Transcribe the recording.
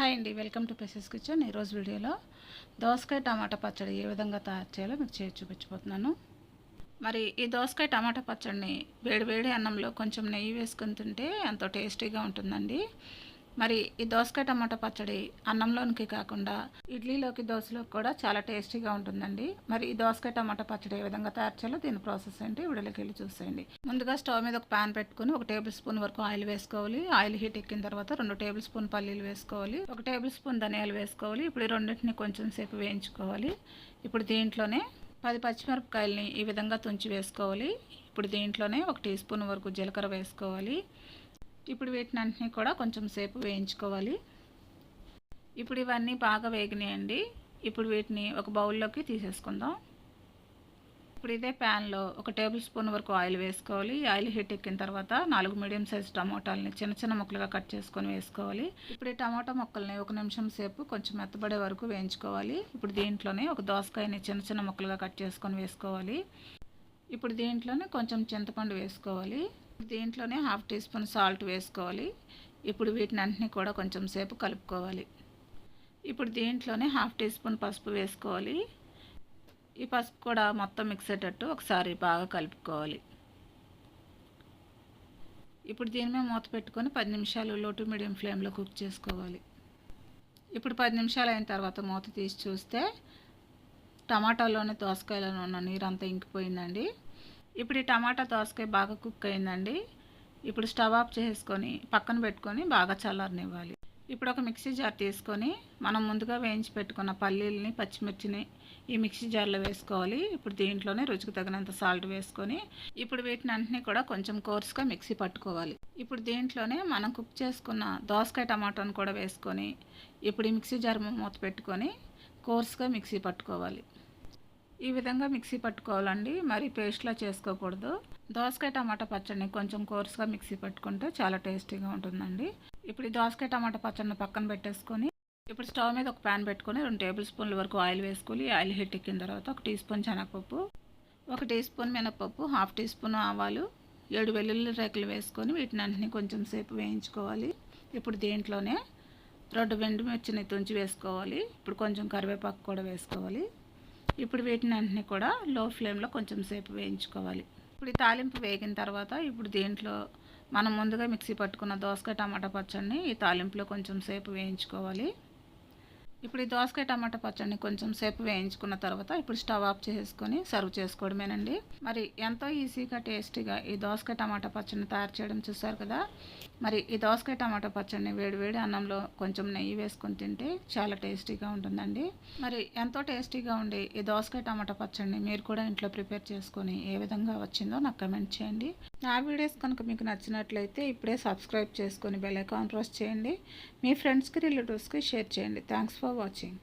Hi అండి. Welcome to పెసెస్ kitchen. ఈరోజు వీడియోలో దోసకాయ టమాటా పచ్చడి ఏ విధంగా తయారు చేయాలో మీకు చేసి చూపించబోతున్నాను. మరి ఈ దోసకాయ టమాటా పచ్చడిని వేడి వేడి అన్నంలో కొంచెం నెయ్యి వేసుకుని తింటే ఎంతో టేస్టీగా ఉంటుందండి. మరి ఈ దోసకాయ టమాటా పచ్చడి అన్నంలోనికి కాకుండా ఇడ్లీలోకి దోశలోకి కూడా చాలా టేస్టీగా ఉంటుందండి. మరి ఈ దోసకాయ టమాటా పచ్చడి ఏ విధంగా తయారు చేయాలో దీని ప్రాసెస్ ఏంటి? వీడియోకి వెళ్ళి చూసేయండి. ముందుగా స్టవ్ మీద ఒక ప్యాన్ పెట్టుకుని ఒక టేబుల్ స్పూన్ వరకు ఆయిల్ వేసుకోవాలి. ఆయిల్ హీట్ ఎక్కిన తర్వాత రెండు టేబుల్ స్పూన్ పల్లీలు వేసుకోవాలి. ఒక టేబుల్ స్పూన్ ధనియాలు వేసుకోవాలి. ఇప్పుడు రెండింటిని కొంచెం సేపు వేయించుకోవాలి. ఇప్పుడు దీంట్లోనే పది పచ్చిమిరపకాయలని ఈ విధంగా తుంచి వేసుకోవాలి. ఇప్పుడు దీంట్లోనే ఒక టీ స్పూన్ వరకు జీలకర్ర వేసుకోవాలి. ఇప్పుడు వీటిని కూడా కొంచెం సేపు వేయించుకోవాలి. ఇప్పుడు ఇవన్నీ బాగా వేగినాయండి. ఇప్పుడు వీటిని ఒక బౌల్లోకి తీసేసుకుందాం. ఇప్పుడు ఇదే ప్యాన్లో ఒక టేబుల్ స్పూన్ వరకు ఆయిల్ వేసుకోవాలి. ఆయిల్ హీట్ ఎక్కిన తర్వాత నాలుగు మీడియం సైజ్ టమోటాలని చిన్న చిన్న ముక్కలుగా కట్ చేసుకొని వేసుకోవాలి. ఇప్పుడు ఈ టమాటా ముక్కల్ని ఒక నిమిషం సేపు కొంచెం మెత్తబడే వరకు వేయించుకోవాలి. ఇప్పుడు దీంట్లోనే ఒక దోసకాయని చిన్న చిన్న ముక్కలుగా కట్ చేసుకొని వేసుకోవాలి. ఇప్పుడు దీంట్లోనే కొంచెం చింతపండు వేసుకోవాలి. దీంట్లోనే హాఫ్ టీ స్పూన్ సాల్ట్ వేసుకోవాలి. ఇప్పుడు వీటిని అన్నింటినీ కూడా కొంచెం సేపు కలుపుకోవాలి. ఇప్పుడు దీంట్లోనే హాఫ్ టీ స్పూన్ పసుపు వేసుకోవాలి. ఈ పసుపు కూడా మొత్తం మిక్స్ అయ్యేటట్టు ఒకసారి బాగా కలుపుకోవాలి. ఇప్పుడు దీని మీద మూత పెట్టుకొని పది నిమిషాలు లో టు మీడియం ఫ్లేమ్లో కుక్ చేసుకోవాలి. ఇప్పుడు పది నిమిషాలు అయిన తర్వాత మూత తీసి చూస్తే టమాటాలోని దోసకాయలలో ఉన్న నీరు అంతా ఇంకిపోయిందండి. ఇప్పుడు ఈ టమాటా దోసకాయ బాగా కుక్ అయిందండి. ఇప్పుడు స్టవ్ ఆఫ్ చేసుకొని పక్కన పెట్టుకొని బాగా చల్లారనివ్వాలి. ఇప్పుడు ఒక మిక్సీ జార్ తీసుకొని మనం ముందుగా వేయించి పెట్టుకున్న పల్లీలని పచ్చిమిర్చిని ఈ మిక్సీ జార్లో వేసుకోవాలి. ఇప్పుడు దీంట్లోనే రుచికి తగినంత సాల్ట్ వేసుకొని ఇప్పుడు వీటిని అన్నింటినీ కూడా కొంచెం కోర్స్గా మిక్సీ పట్టుకోవాలి. ఇప్పుడు దీంట్లోనే మనం కుక్ చేసుకున్న దోసకాయ టమాటాను కూడా వేసుకొని ఇప్పుడు ఈ మిక్సీ జార్ మూత పెట్టుకొని కోర్స్గా మిక్సీ పట్టుకోవాలి. ఈ విధంగా మిక్సీ పట్టుకోవాలండి. మరి పేస్ట్లా చేసుకోకూడదు. దోసకాయ టమాటా పచ్చడిని కొంచెం కోర్స్గా మిక్సీ పట్టుకుంటే చాలా టేస్టీగా ఉంటుందండి. ఇప్పుడు ఈ దోసకాయ టమాటా పచ్చడిని పక్కన పెట్టేసుకొని ఇప్పుడు స్టవ్ మీద ఒక ప్యాన్ పెట్టుకొని రెండు టేబుల్ స్పూన్ల వరకు ఆయిల్ వేసుకొని ఆయిల్ హీట్ ఎక్కిన తర్వాత ఒక టీ స్పూన్ శనగపప్పు ఒక టీ స్పూన్ మినపప్పు హాఫ్ టీ స్పూన్ ఆవాలు ఏడు వెల్లుల్లి రేకులు వేసుకొని వీటిని అన్నింటినీ కొంచెం సేపు వేయించుకోవాలి. ఇప్పుడు దీంట్లోనే రెండు వెండి మిర్చిని తుంచి వేసుకోవాలి. ఇప్పుడు కొంచెం కరివేపాకు కూడా వేసుకోవాలి. ఇప్పుడు వీటిని అన్నింటినీ కూడా లో ఫ్లేమ్లో కొంచెం సేపు వేయించుకోవాలి. ఇప్పుడు ఈ తాలింపు వేగిన తర్వాత ఇప్పుడు దీంట్లో మనం ముందుగా మిక్సీ పట్టుకున్న దోసకాయ టమాటా పచ్చడిని ఈ తాలింపులో కొంచెం సేపు వేయించుకోవాలి. ఇప్పుడు ఈ దోసకాయ టమాటా పచ్చడిని కొంచెం సేపు వేయించుకున్న తర్వాత ఇప్పుడు స్టవ్ ఆఫ్ చేసుకొని సర్వ్ చేసుకోవడమేనండి. మరి ఎంతో ఈజీగా టేస్టీగా ఈ దోసకాయ టమాటా పచ్చడిని తయారు చేయడం చూసారు కదా? మరి ఈ దోసకాయ టమాటా పచ్చడిని వేడివేడి అన్నంలో కొంచెం నెయ్యి వేసుకొని తింటే చాలా టేస్టీగా ఉంటుందండి. మరి ఎంతో టేస్టీగా ఉండి ఈ దోసకాయ టమాటా పచ్చడిని మీరు కూడా ఇంట్లో ప్రిపేర్ చేసుకొని ఏ విధంగా వచ్చిందో నాకు కమెంట్ చేయండి. నా వీడియోస్ కనుక మీకు నచ్చినట్లయితే ఇప్పుడే సబ్స్క్రైబ్ చేసుకొని బెల్ ఐకాన్ ప్రెస్ చేయండి. మీ ఫ్రెండ్స్కి రిలేటివ్స్కి షేర్ చేయండి. Thanks for watching.